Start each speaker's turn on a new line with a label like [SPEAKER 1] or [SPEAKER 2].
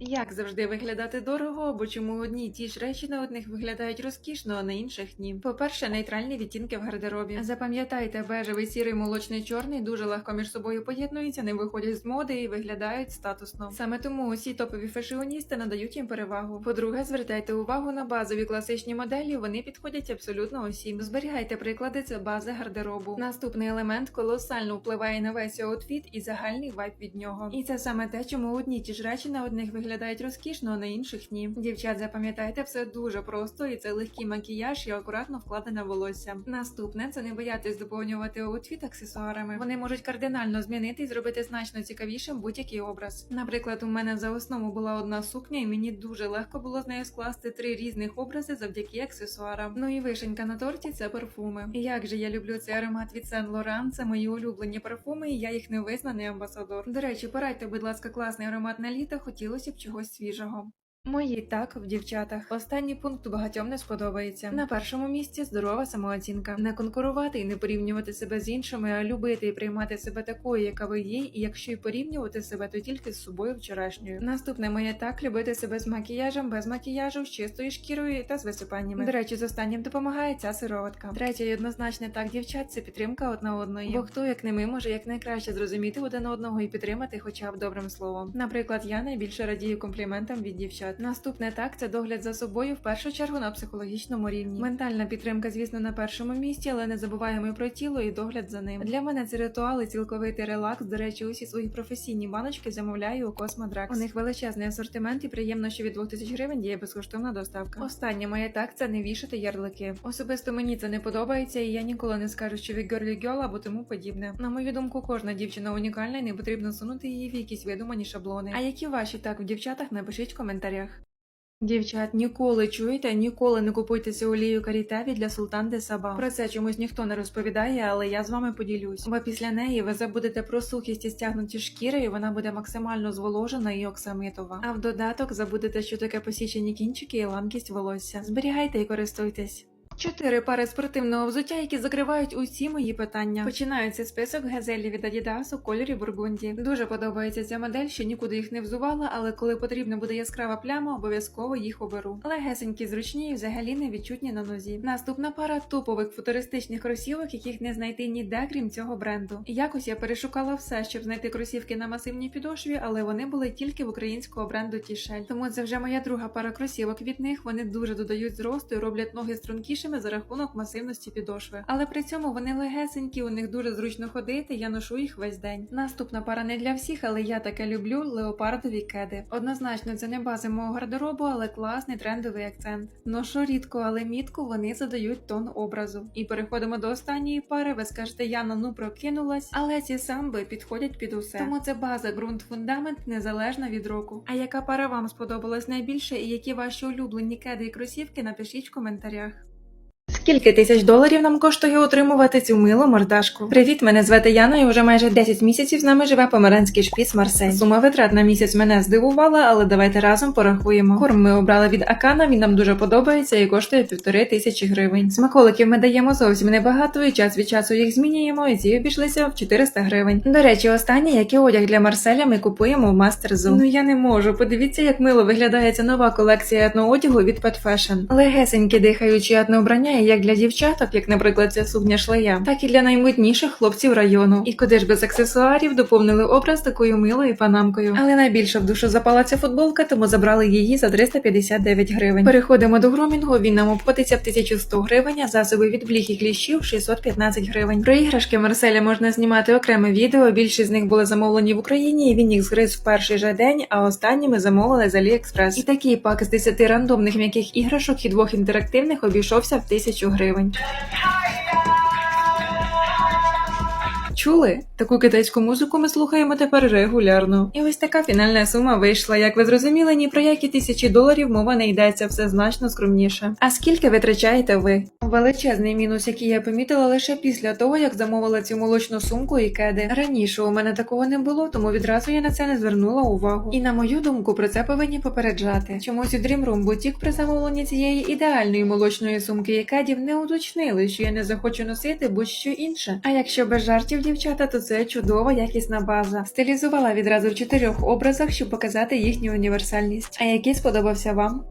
[SPEAKER 1] Як завжди виглядати дорого, або чому одні й ті ж речі на одних виглядають розкішно, а на інших ні. По-перше, нейтральні відтінки в гардеробі. Запам'ятайте, бежевий, сірий, молочний, чорний дуже легко між собою поєднуються, не виходять з моди і виглядають статусно. Саме тому усі топові фешіоністи надають їм перевагу. По-друге, звертайте увагу на базові класичні моделі, вони підходять абсолютно усім. Зберігайте приклади, це бази гардеробу. Наступний елемент колосально впливає на весь аутфіт і загальний вайб від нього. І це саме те, чому одні ті ж речі на одних виглядають розкішно, а на інших ні. Дівчат, запам'ятайте, все дуже просто, і це легкий макіяж і акуратно вкладене волосся. Наступне це не боятись доповнювати аутфіт аксесуарами. Вони можуть кардинально змінити і зробити значно цікавішим будь-який образ. Наприклад, у мене за основу була одна сукня, і мені дуже легко було з нею скласти три різних образи завдяки аксесуарам. Ну і вишенька на торті це парфуми. Як же я люблю цей аромат від Saint Laurent, це мої улюблені парфуми, і я їх невизнаний амбасадор. До речі, порадьте, будь ласка, класний аромат на літо, хотілося б чогось свіжого. Мої так в дівчатах. Останній пункт багатьом не сподобається. На першому місці здорова самооцінка. Не конкурувати і не порівнювати себе з іншими, а любити і приймати себе такою, яка ви є, і якщо й порівнювати себе, то тільки з собою вчорашньою. Наступне моє так любити себе з макіяжем, без макіяжу, з чистою шкірою та з висипаннями. До речі, з останнім допомагає ця сироватка. Третє і однозначне так дівчат це підтримка одна одної. Бо хто як не ми може якнайкраще зрозуміти один одного і підтримати, хоча б добрим словом. Наприклад, я найбільше радію компліментам від дівчат. Наступне так це догляд за собою в першу чергу на психологічному рівні. Ментальна підтримка, звісно, на першому місці, але не забуваємо і про тіло і догляд за ним. Для мене це ритуали, цілковитий релакс. До речі, усі свої професійні баночки замовляю у Космодракс. У них величезний асортимент і приємно, що від 2000 гривень діє безкоштовна доставка. Останнє моє так це не вішати ярлики. Особисто мені це не подобається, і я ніколи не скажу, що ви girly girl або тому подібне. На мою думку, кожна дівчина унікальна і не потрібно сунути її в якісь видумані шаблони. А які ваші так в дівчатах напишіть в коментарях. Дівчат, ніколи чуєте, ніколи не купуйте цю олію карітаві для Султан де Саба. Про це чомусь ніхто не розповідає, але я з вами поділюсь. Бо після неї ви забудете про сухість і стягнуті шкіри, і вона буде максимально зволожена і оксамитова. А в додаток забудете, що таке посічені кінчики і ламкість волосся. Зберігайте і користуйтесь. Чотири пари спортивного взуття, які закривають усі мої питання. Починається список газелі від Adidas у кольорі бургунді. Дуже подобається ця модель, що нікуди їх не взувала, але коли потрібна буде яскрава пляма, обов'язково їх оберу. Легесенькі, зручні і взагалі не відчутні на нозі. Наступна пара топових футуристичних кросівок, яких не знайти ніде, крім цього бренду. Якось я перешукала все, щоб знайти кросівки на масивній підошві, але вони були тільки в українського бренду Тішель. Тому це вже моя друга пара кросівок від них. Вони дуже додають зросту і роблять ноги стрункішими за рахунок масивності підошви. Але при цьому вони легесенькі, у них дуже зручно ходити. Я ношу їх весь день. Наступна пара не для всіх, але я таке люблю леопардові кеди. Однозначно, це не бази мого гардеробу, але класний трендовий акцент. Ношу рідко, але мітку вони задають тон образу. І переходимо до останньої пари. Ви скажете, Яна, ну прокинулась, але ці самби підходять під усе. Тому це база, ґрунт, фундамент незалежно від року. А яка пара вам сподобалась найбільше, і які ваші улюблені кеди і кросівки, напишіть в коментарях. Скільки тисяч доларів нам коштує утримувати цю милу мордашку? Привіт, мене звати Яна, і вже майже 10 місяців з нами живе померанський шпіц Марсель. Сума витрат на місяць мене здивувала, але давайте разом порахуємо. Корм ми обрали від Акана, він нам дуже подобається і коштує півтори тисячі гривень. Смаколиків ми даємо зовсім небагато, і час від часу їх змінюємо, і ці обійшлися в 400 гривень. До речі, останнє, який одяг для Марселя ми купуємо в Мастерзу. Ну я не можу. Подивіться, як мило виглядає ця нова колекція етноодягу від Pet Fashion. Легесенькі дихаючі етнообрання і як для дівчаток, як, наприклад, ця сукня шлея, так і для наймитніших хлопців району. І куди ж без аксесуарів доповнили образ такою милою панамкою. Але найбільше в душу запала ця футболка, тому забрали її за 359 гривень. Переходимо до грумінгу. Він нам обходиться в 1100 гривень, а засоби від бліх і кліщів 615 гривень. Про іграшки Марселя можна знімати окреме відео. Більшість з них були замовлені в Україні, і він їх згриз в перший же день, а останні ми замовили з AliExpress. І такий пак з 10 рандомних м'яких іграшок і двох інтерактивних обійшовся в 1000 гривень. Чули? Таку китайську музику ми слухаємо тепер регулярно. І ось така фінальна сума вийшла. Як ви зрозуміли, ні про які тисячі доларів мова не йдеться, все значно скромніше. А скільки витрачаєте ви? Величезний мінус, який я помітила лише після того, як замовила цю молочну сумку і кеди. Раніше у мене такого не було, тому відразу я на це не звернула увагу. І на мою думку, про це повинні попереджати. Чомусь у Dream Room Boutique при замовленні цієї ідеальної молочної сумки і кедів не уточнили, що я не захочу носити будь-що інше. А якщо без жартів, дівчата, дівчата, то це чудова якісна база. Стилізувала відразу в чотирьох образах, щоб показати їхню універсальність. А який сподобався вам?